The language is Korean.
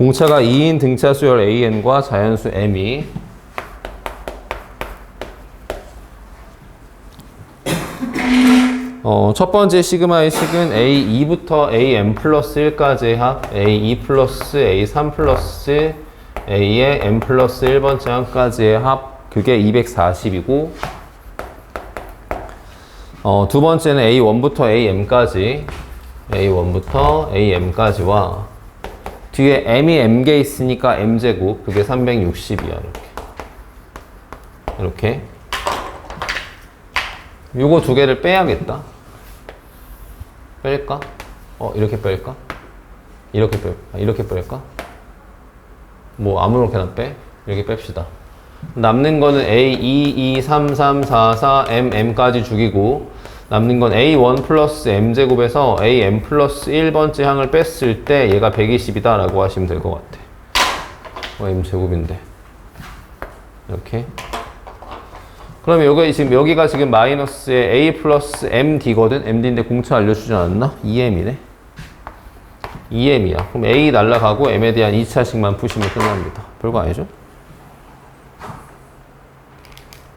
공차가 2인 등차 수열 AN과 자연수 M이 어, 첫 번째 시그마의 식은 A2부터 AM 플러스 1까지의 합 A2 플러스 A3 플러스 A의 M 플러스 1번째 항까지의 합 그게 240이고 어, 두 번째는 A1부터 AM까지 A1부터 AM까지와 뒤에 M이 M개 있으니까 M제곱 그게 360이야 이렇게 이렇게 요거 두 개를 빼야겠다 뺄까? 어 이렇게 뺄까? 이렇게 뺄 아, 이렇게 뺄까? 뭐 아무렇게나 빼 이렇게 뺍시다 남는 거는 A 2 2 3 3 4 4 M M까지 죽이고 남는 건 A1 플러스 M제곱에서 AM 플러스 1번째 항을 뺐을 때 얘가 120이다 라고 하시면 될 것 같아. 어, M제곱인데. 이렇게. 그러면 여기 지금 여기가 지금 마이너스의 A 플러스 MD거든? MD인데 공차 알려주지 않았나? 2M이네. 2M이야. 그럼 A 날라가고 M에 대한 2차식만 푸시면 끝납니다. 별거 아니죠?